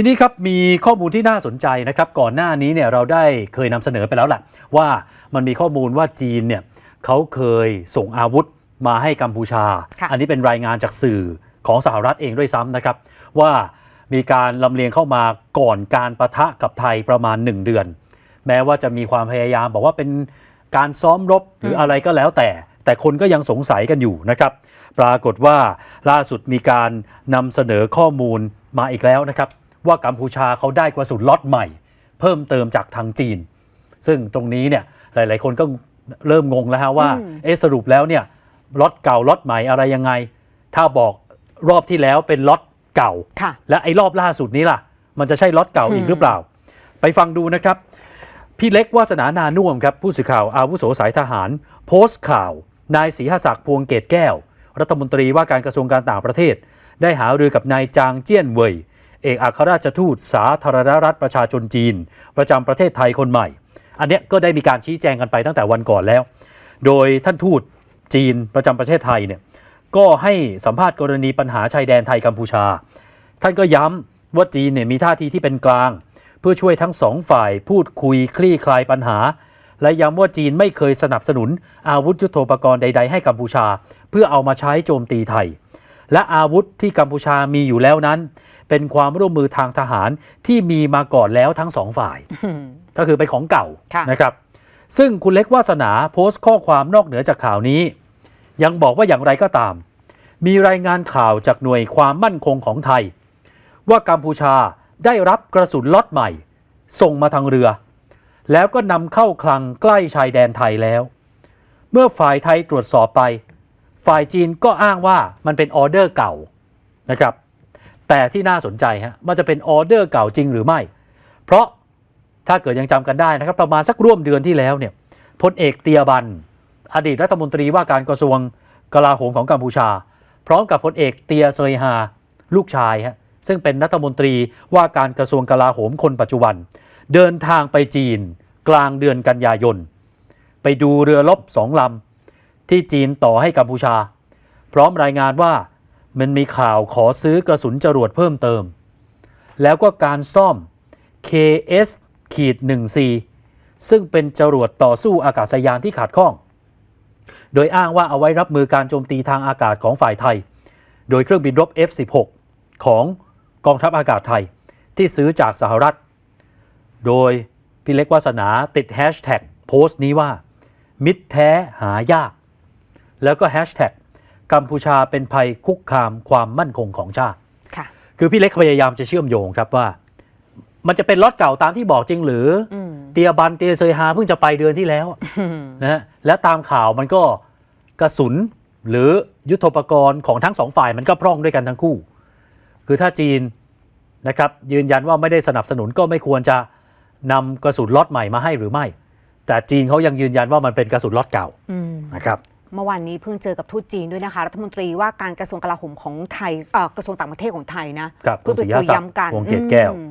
ทีนี้ครับมีข้อมูลที่น่าสนใจนะครับก่อนหน้านี้เนี่ยเราได้เคยนำเสนอไปแล้วแหละว่ามันมีข้อมูลว่าจีนเนี่ยเขาเคยส่งอาวุธมาให้กัมพูชาค่ะอันนี้เป็นรายงานจากสื่อของสหรัฐเองด้วยซ้ำนะครับ ว่ามีการลำเลียงเข้ามาก่อนการประทะกับไทยประมาณ 1 เดือน แม้ว่าจะมีความพยายามบอกว่าเป็นการซ้อมรบหรืออะไรก็แล้วแต่ แต่คนก็ยังสงสัยกันอยู่นะครับ ปรากฏว่าล่าสุดมีการนำเสนอข้อมูลมาอีกแล้วนะครับ ว่ากัมพูชาเขาได้กระสุนล็อตใหม่ เพิ่มเติมจากทางจีน ซึ่งตรงนี้เนี่ยหลาย ๆ คนก็เริ่มงงแล้วฮะว่าอืมเอะสรุปแล้วเนี่ยล็อตเก่าล็อตใหม่อะไรยังไง ถ้าบอกรอบที่แล้วเป็นล็อตเก่าค่ะและไอ้รอบล่าสุดนี้ล่ะ มันจะใช่ล็อตเก่าอีกหรือเปล่า ไปฟังดูนะครับ พี่เล็กวาสนานานุ่วมครับ ผู้สื่อข่าวอาวุโสสายทหาร โพสต์ข่าว นายศรีหศักดิ์พวงเกตแก้ว รัฐมนตรีว่าการกระทรวงการต่างประเทศ ได้หารือกับนายจางเจี้ยนเว่ย เอกอัครราชทูตสาธารณรัฐประชาชนจีน ประจำประเทศไทยคนใหม่ อันเนี้ยก็ได้มีการชี้แจงกันไปตั้งแต่วันก่อนแล้ว โดยท่านทูตจีนประจำประเทศไทยเนี่ยก็ให้สัมภาษณ์กรณีปัญหาชายแดนไทยกัมพูชา ท่านก็ย้ำว่าจีนเนี่ยมีท่าทีที่เป็นกลาง เพื่อช่วยทั้งสองฝ่ายพูดคุยคลี่คลายปัญหา และย้ำว่าจีนไม่เคยสนับสนุนอาวุธยุโทโธปกรณ์ใด ๆ ให้กัมพูชา เพื่อเอามาใช้โจมตีไทย และอาวุธที่กัมพูชามีอยู่แล้วนั้น เป็นความร่วมมือทางทหารที่มีมาก่อนแล้วทั้งสองฝ่าย ก็คือเป็นของเก่าค่ะนะครับ ซึ่งคุณเล็กวาสนาโพสต์ข้อความนอกเหนือจากข่าวนี้ ยังบอกว่าอย่างไรก็ตาม มีรายงานข่าวจากหน่วยความมั่นคงของไทย ว่ากัมพูชาได้รับกระสุนล็อตใหม่ ส่งมาทางเรือ แล้วก็นำเข้าคลังใกล้ชายแดนไทยแล้ว เมื่อฝ่ายไทยตรวจสอบไป ฝ่ายจีนก็อ้างว่ามันเป็นออเดอร์เก่านะครับ แต่ที่น่าสนใจฮะมันจะเป็นออเดอร์เก่าจริงหรือไม่ เพราะถ้าเกิดยังจำกันได้นะครับ ประมาณสักร่วมเดือนที่แล้วเนี่ยพลเอกเตียบัน อดีตรัฐมนตรีว่าการกระทรวงกลาโหมของกัมพูชา พร้อมกับพลเอกเตียเซยฮาลูกชายฮะซึ่งเป็นรัฐมนตรีว่าการกระทรวงกลาโหมคนปัจจุบัน เดินทางไปจีนกลางเดือนกันยายน ไปดูเรือรบสองลำ ที่จีนต่อให้กัมพูชา พร้อมรายงานว่ามันมีข่าวขอซื้อกระสุนจรวดเพิ่มเติม แล้วก็การซ่อม KS ขีด 1C ซึ่งเป็นจรวดต่อสู้อากาศยานที่ขาดข้อง โดยอ้างว่าเอาไว้รับมือการโจมตีทางอากาศของฝ่ายไทย โดยเครื่องบินรบ F16 ของกองทัพอากาศไทย ที่ซื้อจากสหรัฐ โดยพี่เล็กวาสนาติดแฮชแท็กโพสต์นี้ว่า มิตรแท้หายาก แล้วก็แฮชแท็กกัมพูชาเป็นภัยคุกคามความมั่นคงของชาติค่ะคือพี่เล็กพยายามจะเชื่อมโยงครับว่า มันจะเป็นล็อตเก่าตามที่บอกจริงหรืออมเตียบันเตียเซยฮาเพิ่งจะไปเดือนที่แล้วนะฮะและตามข่าวมันก็กระสุนหรือยุทโธปกรณ์ของทั้งสองฝ่ายมันก็พร่องด้วยกันทั้งคู่ คือถ้าจีนนะครับยืนยันว่าไม่ได้สนับสนุนก็ไม่ควรจะนำกระสุนล็อตใหม่มาให้หรือไม่ แต่จีนเขายังยืนยันว่ามันเป็นกระสุนล็อตเก่าอืมนะครับ เมื่อวานนี้เพิ่งเจอกับทูตจีนด้วยนะคะ รัฐมนตรีว่าการกระทรวงกลาโหมของไทยเอ่อกระทรวงต่างประเทศของไทยนะครับเพื่อไปคุณศรีคุยศักดิ์ย้ำกันวงเกตแก้วอืม